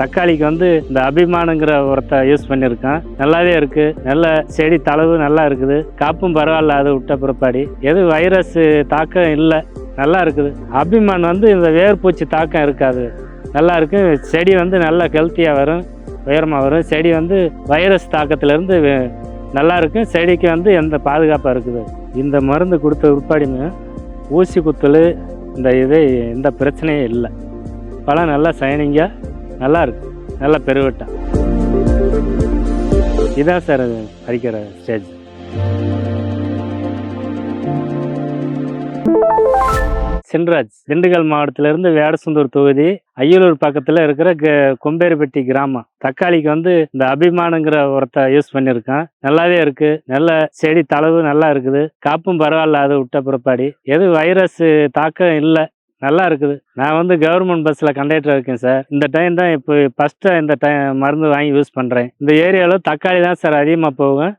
தக்காளிக்கு வந்து இந்த அபிமானங்கிற உரத்தை யூஸ் பண்ணியிருக்கேன். நல்லாவே இருக்கு. நல்ல செடி தளவு நல்லா இருக்குது. காப்பும் பரவாயில்ல அது விட்ட பிற்பாடி. எது வைரஸ் தாக்கம் இல்லை. நல்லா இருக்குது. அபிமான் வந்து இந்த வேர்பூச்சி தாக்கம் இருக்காது. நல்லா இருக்கு. செடி வந்து நல்லா ஹெல்த்தியாக வரும் உயரமாக வரும். செடி வந்து வைரஸ் தாக்கத்திலேருந்து நல்லா இருக்கும் செடிக்கு வந்து எந்த பாதுகாப்பாக இருக்குது? இந்த மருந்து கொடுத்த பிற்பாடிமே ஊசி குத்தல் இந்த இது எந்த பிரச்சனையும் இல்லை. பழம் நல்லா சைனிங்காக நல்லா இருக்கு நல்லா பெருவட்டா. இதான் சார் அது பறிக்கிற ஸ்டேஜ் சென்ராஜ் திண்டுக்கல் மாவட்டத்திலிருந்து வேடசுந்தூர் தொகுதி அய்யலூர் பக்கத்தில் இருக்கிற கொம்பேரிப்பட்டி கிராமம். தக்காளிக்கு வந்து இந்த அபிமானங்கிற உரத்தை யூஸ் பண்ணியிருக்கேன். நல்லாவே இருக்கு. நல்ல செடி தளவு நல்லா இருக்குது. காப்பும் பரவாயில்ல அது விட்ட பிறப்பாடி. எது வைரஸ் தாக்கம் இல்லை. நல்லா இருக்குது. நான் வந்து கவர்மெண்ட் பஸ்ஸில் கண்டக்டர் இருக்கேன் சார் இந்த டைம் தான் இப்போ ஃபஸ்ட்டு இந்த டைம் மருந்து வாங்கி யூஸ் பண்ணுறேன் இந்த ஏரியாவில் தக்காளி தான் சார் அதிகமாக போகும்.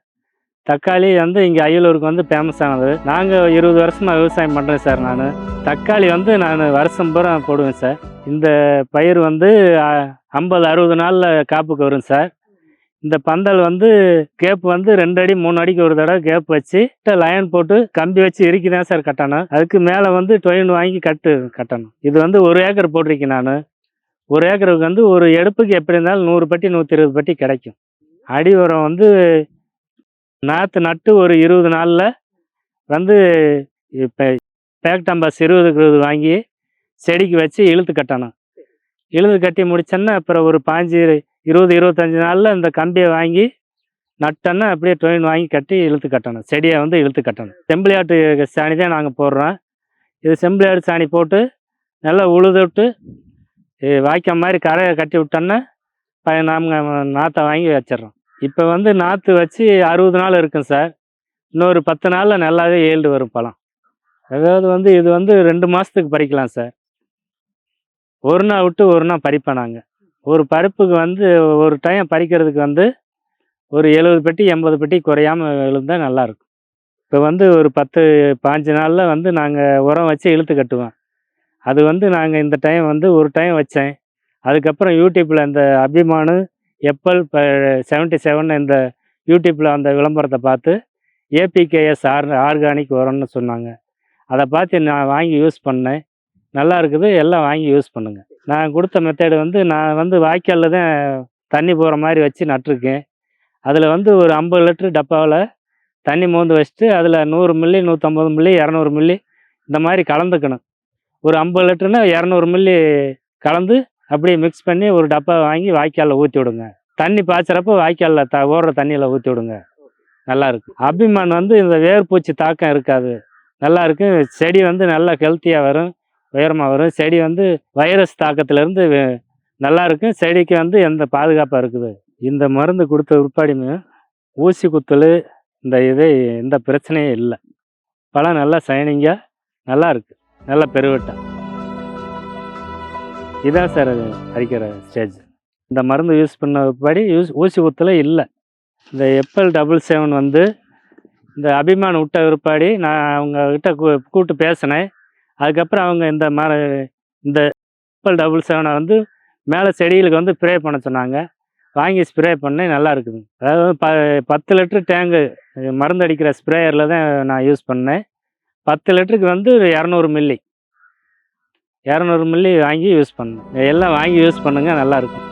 தக்காளி வந்து இங்கே அயலூருக்கு வந்து ஃபேமஸ் ஆனது. நாங்கள் இருபது வருஷமாக விவசாயம் பண்ணுறேன் சார் நான். தக்காளி வந்து நான் வருஷம் பூரா போடுவேன் சார் இந்த பயிர் வந்து ஐம்பது அறுபது நாளில் காப்புக்கு வரும் சார் இந்த பந்தல் வந்து கேப் வந்து ரெண்டு அடி மூணு அடிக்கு ஒரு தடவை கேப் வச்சு லைன் போட்டு கம்பி வச்சு இறுக்கி தான் சார் கட்டணும். அதுக்கு மேலே வந்து டொயின் வாங்கி கட்டு கட்டணும். இது வந்து ஒரு ஏக்கர் போட்டிருக்கேன் நான். ஒரு ஏக்கருக்கு வந்து ஒரு எடுப்புக்கு எப்படி இருந்தாலும் நூறு பட்டி நூற்றி இருபது பட்டி கிடைக்கும். அடி உரம் வந்து நாற்று நட்டு ஒரு இருபது நாளில் வந்து இப்போ பேக்டம்பாஸ் இருபதுக்கு இருபது வாங்கி செடிக்கு வச்சு இழுத்து கட்டணும். இழுத்து கட்டி முடிச்சோன்னா அப்புறம் ஒரு பாஞ்சு இருபது இருபத்தஞ்சி நாளில் இந்த கம்பியை வாங்கி நட்டோன்னா அப்படியே ட்ரெயின் வாங்கி கட்டி இழுத்து கட்டணும். செடியை வந்து இழுத்து கட்டணும். செம்பிளியாட்டு சாணி தான் நாங்கள் போடுறோம். இது செம்பிளியாட்டு சாணி போட்டு நல்லா உழுது விட்டு வாய்க்கால் மாதிரி கரையை கட்டி விட்டோன்னா ப நாங்கள் நாற்றை வாங்கி வச்சிடுறோம். இப்போ வந்து நாற்று வச்சு அறுபது நாள் இருக்கும் சார். இன்னொரு பத்து நாளில் நல்லாவே ஏழ்டு வரும் பழம். அதாவது வந்து இது வந்து ரெண்டு மாதத்துக்கு பறிக்கலாம் சார். ஒரு நாள் விட்டு ஒரு நாள் பறிப்பேன் நாங்கள் ஒரு பருப்புக்கு வந்து ஒரு டைம் பறிக்கிறதுக்கு வந்து ஒரு எழுபது பெட்டி எண்பது பெட்டி குறையாம விழுந்தால் நல்லாயிருக்கும் இப்போ வந்து ஒரு பத்து பாஞ்சு நாளில் வந்து நாங்கள் உரம் வச்சு இழுத்து கட்டுவோம். அது வந்து நாங்கள் இந்த டைம் வந்து ஒரு டைம் வச்சேன். அதுக்கப்புறம் யூடியூப்பில் இந்த அபிமானு எப்பல் இப்போ செவன்ட்டி செவன் இந்த யூடியூப்பில் அந்த விளம்பரத்தை பார்த்து ஏபிகேஎஸ் ஆர் ஆர்கானிக் உரம்னு சொன்னாங்க. அதை பார்த்து நான் வாங்கி யூஸ் பண்ணேன். நல்லா இருக்குது எல்லாம் வாங்கி யூஸ் பண்ணுங்கள் நான் கொடுத்த மெத்தேடு வந்து நான் வந்து வாய்க்காலில் தான் தண்ணி போகிற மாதிரி வச்சு நட்டிருக்கேன். அதில் வந்து ஒரு ஐம்பது லிட்டரு டப்பாவில் தண்ணி மோந்து வச்சுட்டு அதில் நூறு மில்லி நூற்றம்பது மில்லி இரநூறு மில்லி இந்த மாதிரி கலந்துக்கணும். ஒரு ஐம்பது லிட்டருனா இரநூறு மில்லி கலந்து அப்படியே மிக்ஸ் பண்ணி ஒரு டப்பா வாங்கி வாய்க்காலில் ஊற்றி விடுங்க. தண்ணி பாய்ச்சறப்போ வாய்க்காலில் த ஓடுற தண்ணியில் ஊற்றி விடுங்க. நல்லா அபிமான் வந்து இந்த வேர்பூச்சி தாக்கம் இருக்காது. நல்லா செடி வந்து நல்லா ஹெல்த்தியாக வரும். உயரமாக வரும். செடி வந்து வைரஸ் தாக்கத்திலேருந்து நல்லா இருக்கும் செடிக்கு வந்து எந்த பாதுகாப்பாக இருக்குது? இந்த மருந்து கொடுத்த பிற்பாடிமே ஊசி குத்தல் இந்த இது எந்த பிரச்சனையும் இல்லை. பழம் நல்லா சைனிங்காக நல்லா இருக்கு. நல்லா பெருவிட்டேன் இதான் சார் அது அரிக்கிற ஸ்டேஜ். இந்த மருந்து யூஸ் பண்ண பிற்பாடி யூஸ் ஊசி குத்தலே இல்லை. இந்த எப்பல் டபுள் செவன் வந்து இந்த அபிமான் விட்ட பிற்பாடி நான் அவங்கக்கிட்ட கூ- கூப்பிட்டு பேசினேன். அதுக்கப்புறம் அவங்க இந்த மர இந்த எப்பல் டபுள் செவனை வந்து மேலே செடிகளுக்கு வந்து ஸ்ப்ரே பண்ண சொன்னாங்க. வாங்கி ஸ்ப்ரே பண்ணேன் நல்லா இருக்குது. அதாவது வந்து ப பத்து லிட்டரு டேங்கு மருந்து அடிக்கிற ஸ்ப்ரேயரில் தான் நான் யூஸ் பண்ணேன். பத்து லிட்டருக்கு வந்து இரநூறு மில்லி இரநூறு மில்லி வாங்கி யூஸ் பண்ணேன். எல்லாம் வாங்கி யூஸ் பண்ணுங்கள் நல்லாயிருக்கும்